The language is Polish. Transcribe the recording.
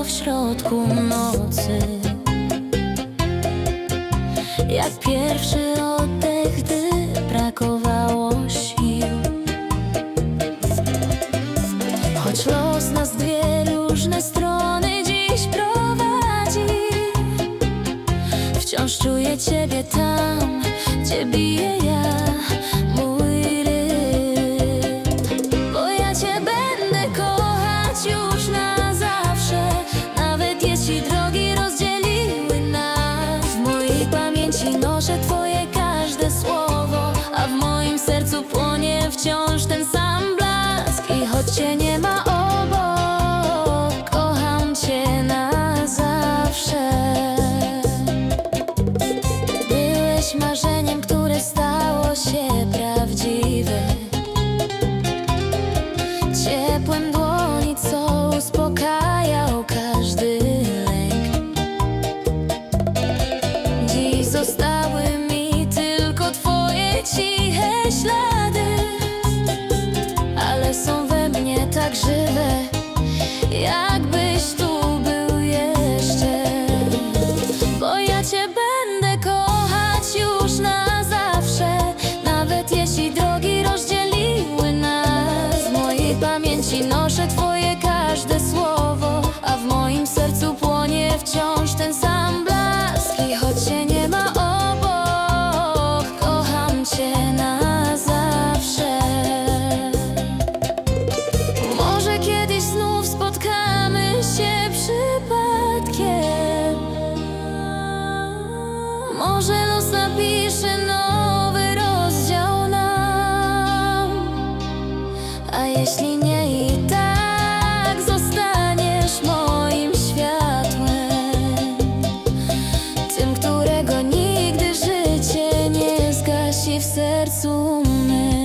cicho w środku nocy. Jak pierwszy oddech, gdy brakowało sił. Choć los nas dwie różne strony dziś prowadzi Wciąż czuję Ciebie tam, gdzie bije ja mój rytm. Bo ja Cię będę kochać już pamięci noszę Twoje każde słowo A w moim sercu płonie wciąż ten sam blask. I choć Cię nie ma obok Kocham Cię na zawsze. Byłeś marzeniem, Nawet jeśli jeśli nie i tak zostaniesz moim światłem. Tym, którego nigdy życie nie zgasi w sercu my.